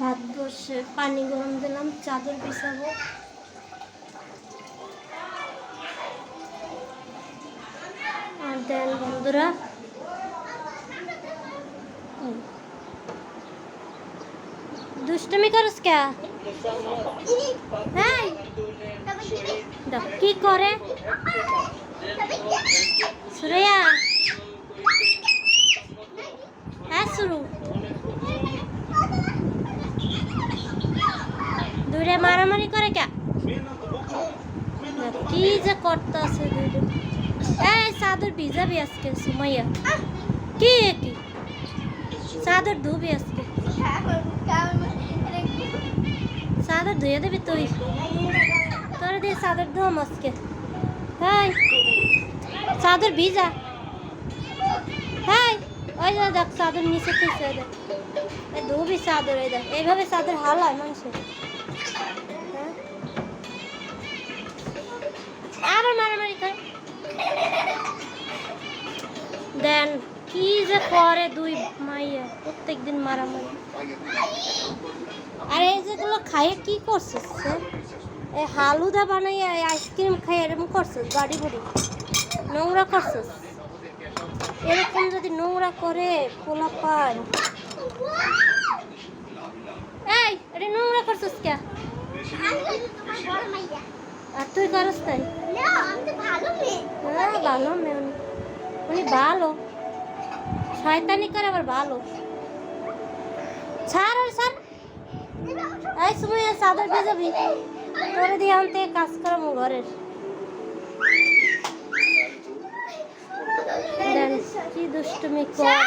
ভাত বসে, পানি গরম দিলাম, চাদর বিছাবো। আর দেন বন্ধুরা। দুষ্টমি করস কে? কি করে? সুরেয়া দূরে মারামারি করে কে? কি যে করতে আছে এই চাদর ভিজাবি আজকে সুমাইয়া। কি কি চাদর ধুবি আজকে। চাদর ধুয়ে দেবি তুই? তোর দিয়ে চাদর ধোম আজকে। হাই। চাদর ভিজা। হাই। ওই যে দেখ চাদর নিচে খুঁজছে দেখ। ধুবি চাদর এই দেখ। এইভাবে চাদর হালায় মানুষের। কি যে করে দুই মাইয়া প্রত্যেক দিন মারামারি। আর এই যেগুলো খাইয়ে কি করছিস? এই হালুদা বানাইয়া এই আইসক্রিম খাইয়ে এরকম করছিস বাড়ি বাড়ি নোংরা করছিস এরকম যদি নোংরা করে পোলা পান এই এটা নোংরা করছিস কে? আর তুই করস তাই? হ্যাঁ ভালো মেয়ে। উনি ভালো। শয়তানি করে আবার ভালো। ছাড় আর ছাড়। এই সময় চাদর ভেজাবি তোরে দিয়ে আনতে কাজ করাবো ঘরের। কি দুষ্টুমি করে।